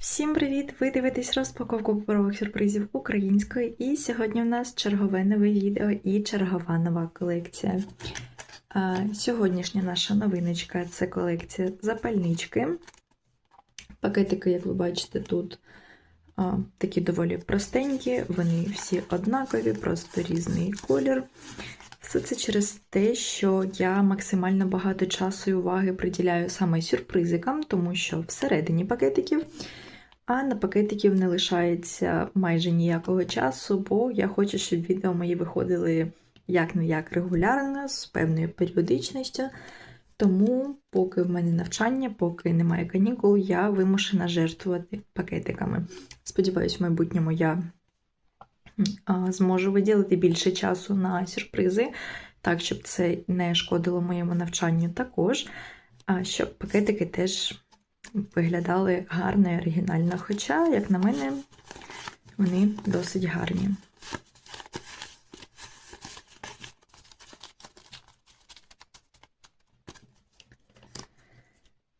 Всім привіт! Ви дивитесь розпаковку паперових сюрпризів українською, і сьогодні в нас чергове нове відео і чергова нова колекція. Сьогоднішня наша новиночка це колекція запальнички. Пакетики, як ви бачите, тут такі доволі простенькі, вони всі однакові, просто різний колір. Все це через те, що я максимально багато часу і уваги приділяю саме сюрпризикам, тому що всередині пакетиків, а на пакетиків не лишається майже ніякого часу, бо я хочу, щоб відео мої виходили як не як регулярно, з певною періодичністю. Тому, поки в мене навчання, поки немає канікул, я вимушена жертвувати пакетиками. Сподіваюсь, в майбутньому я зможу виділити більше часу на сюрпризи, так, щоб це не шкодило моєму навчанню також, щоб пакетики теж виглядали гарно і оригінально. Хоча, як на мене, вони досить гарні.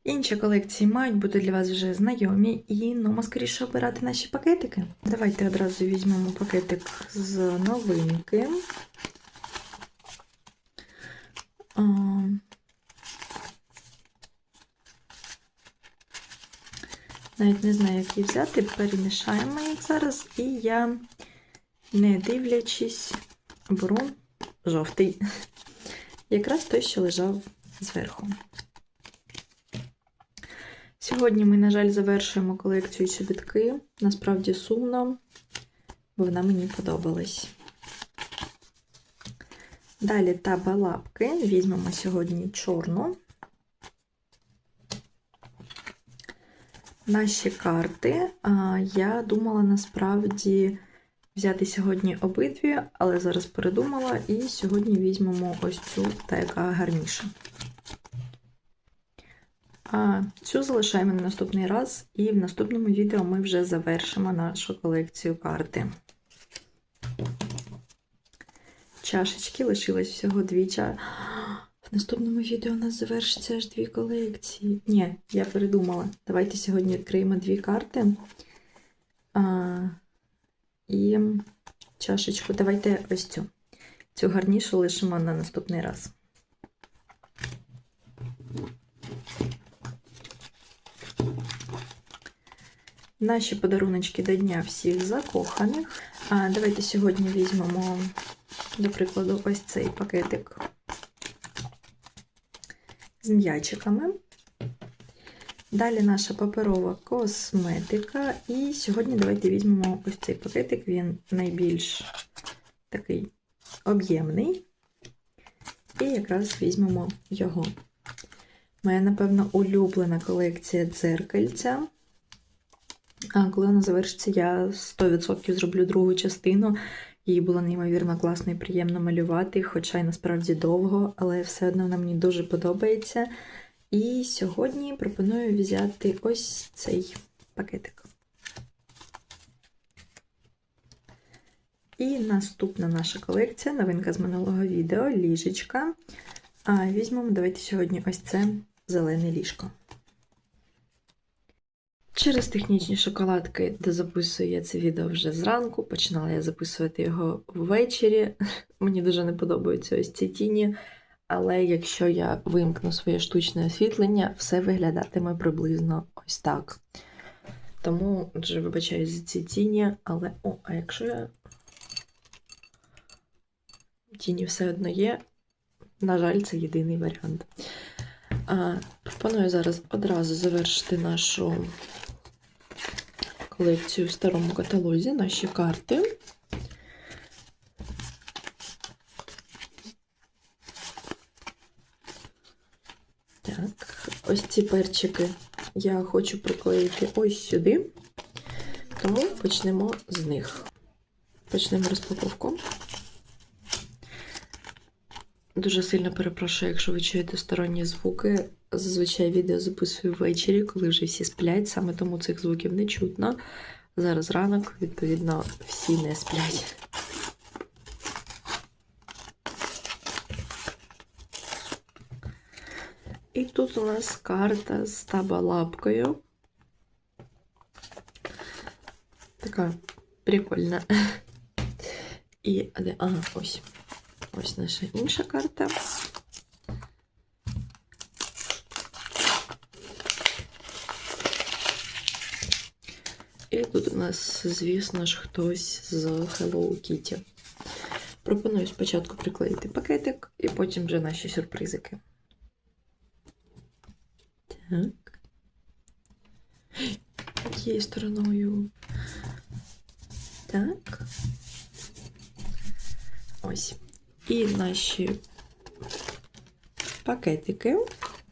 Інші колекції мають бути для вас вже знайомі, і ну, скоріше обирати наші пакетики. Давайте одразу візьмемо пакетик з новинки. Навіть не знаю, як її взяти, перемішаємо їх зараз, і я, не дивлячись, беру жовтий. Якраз той, що лежав зверху. Сьогодні ми, на жаль, завершуємо колекцію чобітки. Насправді сумно, бо вона мені подобалась. Далі таба лапки. Візьмемо сьогодні чорну. Наші карти. Я думала насправді взяти сьогодні обидві, але зараз передумала, і сьогодні візьмемо ось цю, та яка гарніша. А цю залишаємо на наступний раз, і в наступному відео ми вже завершимо нашу колекцію карти. Чашечки лишилось всього дві чашки. Наступному відео у нас завершиться аж дві колекції. Ні, я передумала. Давайте сьогодні відкриємо дві карти. А, І чашечку. Давайте ось цю. Цю гарнішу лишимо на наступний раз. Наші подаруночки до Дня всіх закоханих. А Давайте сьогодні візьмемо, до прикладу, ось цей пакетик з м'ячиками. Далі наша паперова косметика. І сьогодні давайте візьмемо ось цей пакетик, він найбільш такий об'ємний. І якраз візьмемо його. Моя, напевно, улюблена колекція дзеркальця. А коли вона завершиться, я 100% зроблю другу частину. Її було неймовірно класно і приємно малювати, хоча й насправді довго, але все одно вона мені дуже подобається. І сьогодні пропоную взяти ось цей пакетик. І наступна наша колекція, новинка з минулого відео, ліжечка. А Візьмемо, давайте сьогодні ось це зелене ліжко. Через технічні шоколадки, де записую я це відео вже зранку, починала я записувати його ввечері. Мені дуже не подобаються ось ці тіні. Але якщо я вимкну своє штучне освітлення, все виглядатиме приблизно ось так. Тому дуже вибачаюсь за ці тіні, але. О, а якщо я. Тіні все одно є. На жаль, це єдиний варіант. А, Пропоную зараз одразу завершити нашу колекцію в старому каталозі, наші карти. Так, ось ці перчики я хочу приклеїти ось сюди, тому почнемо з них. Почнемо розпаковку. Дуже сильно перепрошую, якщо ви чуєте сторонні звуки. Зазвичай відео записую ввечері, коли вже всі сплять, саме тому цих звуків не чутно. Зараз ранок, відповідно, всі не сплять. І тут у нас карта з табалапкою. така прикольна. І? Ага, ось. Ось наша інша карта. І тут у нас, звісно ж, хтось з Hello Kitty. Пропоную спочатку приклеїти пакетик і потім вже наші сюрпризики. Так. Тією стороною. Так. Ось. І наші пакетики.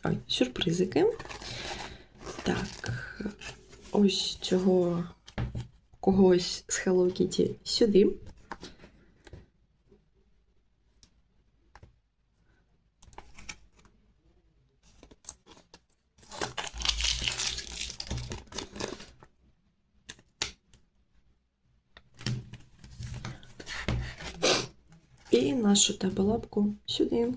Ой, сюрпризики. Так. Ось цього когось з Hello Kitty сюди. І нашу табалапку сюди.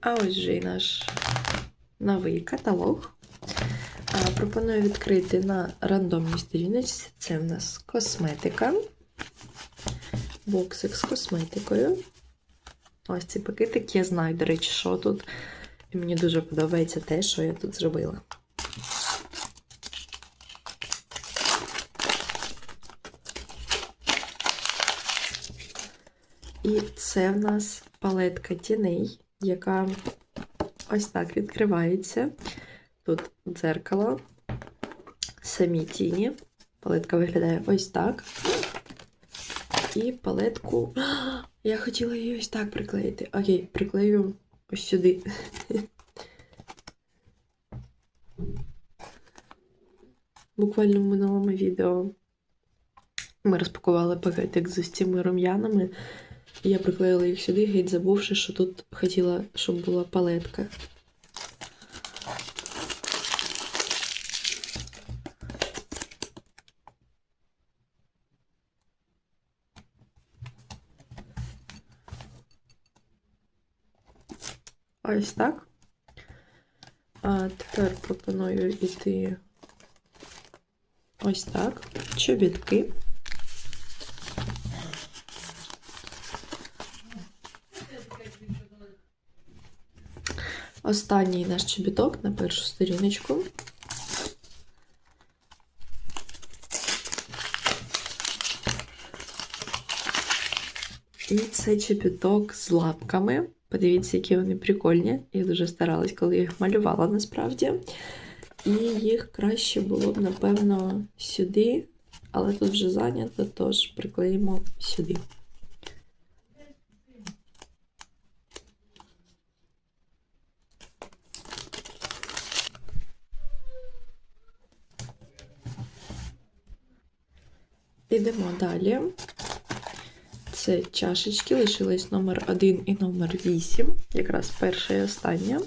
А ось вже і наш новий каталог. Пропоную відкрити на рандомній сторіночці. Це в нас косметика. Боксик з косметикою. Ось цей пакетик. Я знаю, до речі, що тут. І мені дуже подобається те, що я тут зробила. І це в нас палетка тіней, яка ось так відкривається. Тут дзеркало, самі тіні. Палетка виглядає ось так. І палетку. Я хотіла її ось так приклеїти. Окей, приклею ось сюди. Буквально в минулому відео ми розпакували пакетик з цими рум'янами. Я приклеїла їх сюди, геть забувши, що тут хотіла, щоб була палетка. Ось так. А тепер пропоную йти ось так. Чобітки. Останній наш чобіток на першу сторіночку. І це чобіток з лапками. Подивіться, які вони прикольні. Я дуже старалась, коли їх малювала насправді. І їх краще було б, напевно, сюди, але тут вже зайнято, тож приклеїмо сюди. Ідемо далі. Це чашечки, лишились номер 1 і номер 8, якраз перша і остання.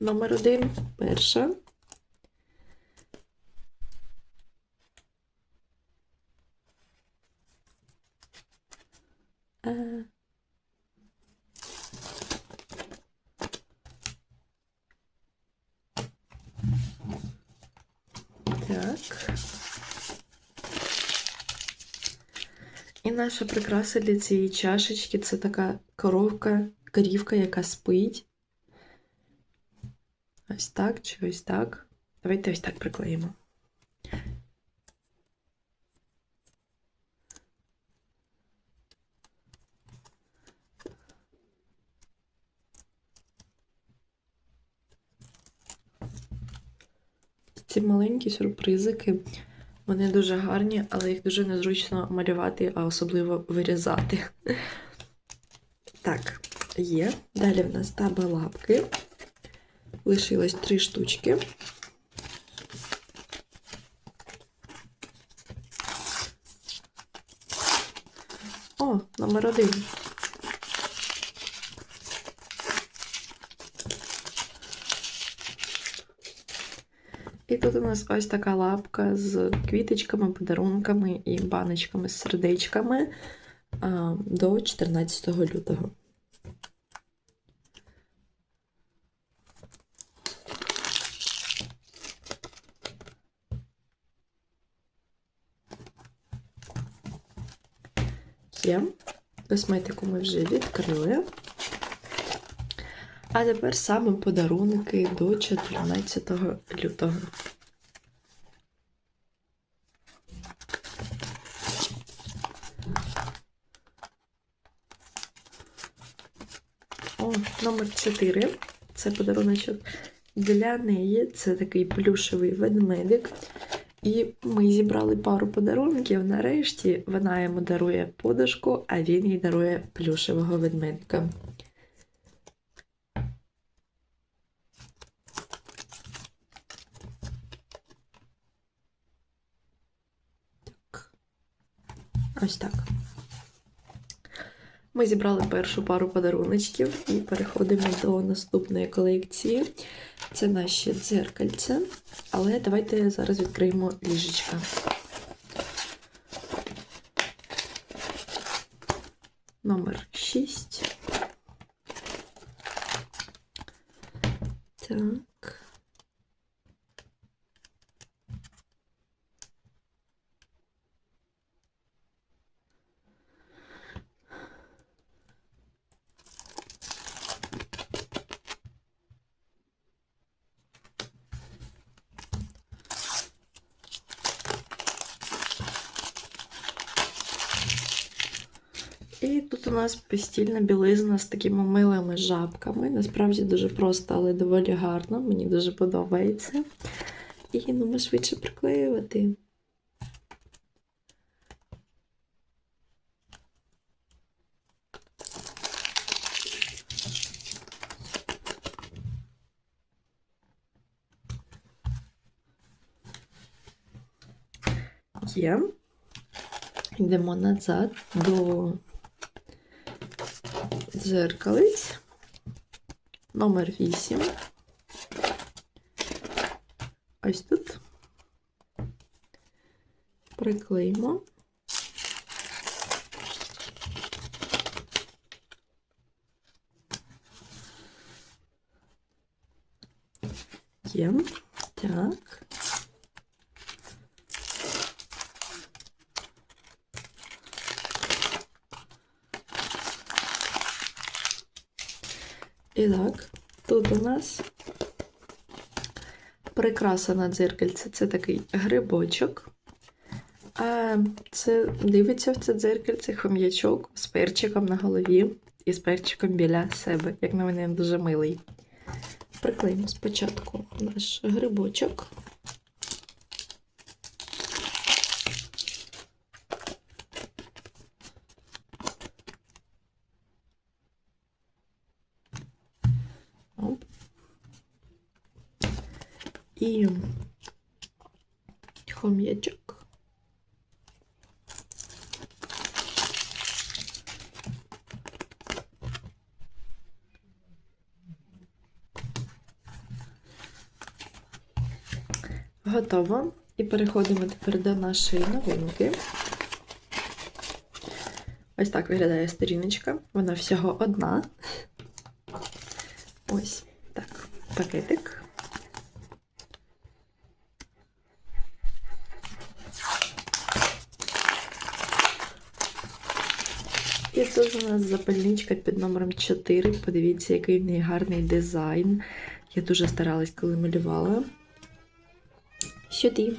Номер 1, перша. Е. Так. Наша прикраса для цієї чашечки це така коровка, корівка, яка спить. Ось так чи ось так. Давайте ось так приклеїмо. Ці маленькі сюрпризики. Вони дуже гарні, але їх дуже незручно малювати, а особливо вирізати. Так, є. Далі в нас таба лапки. Лишилось три штучки. О, номер один. І тут у нас ось така лапка з квіточками, подарунками і баночками з сердечками до 14 лютого. Є. Косметику ми вже відкрили. А тепер саме подарунки до 14 лютого. О, номер 4. Це подаруночок для неї. Це такий плюшевий ведмедик. І ми зібрали пару подарунків. Нарешті вона йому дарує подушку, а він їй дарує плюшевого ведмедика. Ось так. Ми зібрали першу пару подаруночків і переходимо до наступної колекції. Це наші дзеркальця. Але давайте зараз відкриємо ліжечка. Номер 6. Так. І тут у нас постільна білизна з такими милими жабками. Насправді дуже просто, але доволі гарно. Мені дуже подобається. І ну, швидше приклеювати. Є. Йдемо назад до дзеркалиць. Номер 8. Ось тут. Приклеїмо. Є. Так. І так, тут у нас прикраса на дзеркальце це такий грибочок. А це дивиться в це дзеркальце хом'ячок з перчиком на голові і з перчиком біля себе. Як на мене, дуже милий. Приклеїмо спочатку наш грибочок. І хом'ячок. Готово. І переходимо тепер до нашої новинки. Ось так виглядає сторіночка. Вона всього одна. Ось так, пакетик. І тут у нас запальничка під номером 4. Подивіться, який в неї гарний дизайн. Я дуже старалась, коли малювала. Сюди.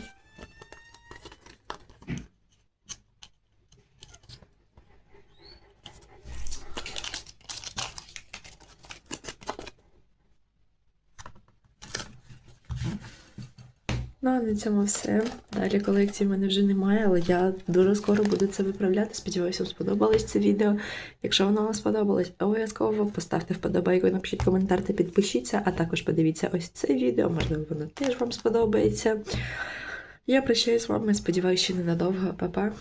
Ну, а на цьому все. Далі колекції в мене вже немає, але я дуже скоро буду це виправляти. Сподіваюся, вам сподобалось це відео. Якщо воно вам сподобалось, обов'язково поставте вподобайку, напишіть коментар та підпишіться, а також подивіться ось це відео, можливо, воно теж вам сподобається. Я прощаюсь з вами, сподіваюся, ще ненадовго. Па-па!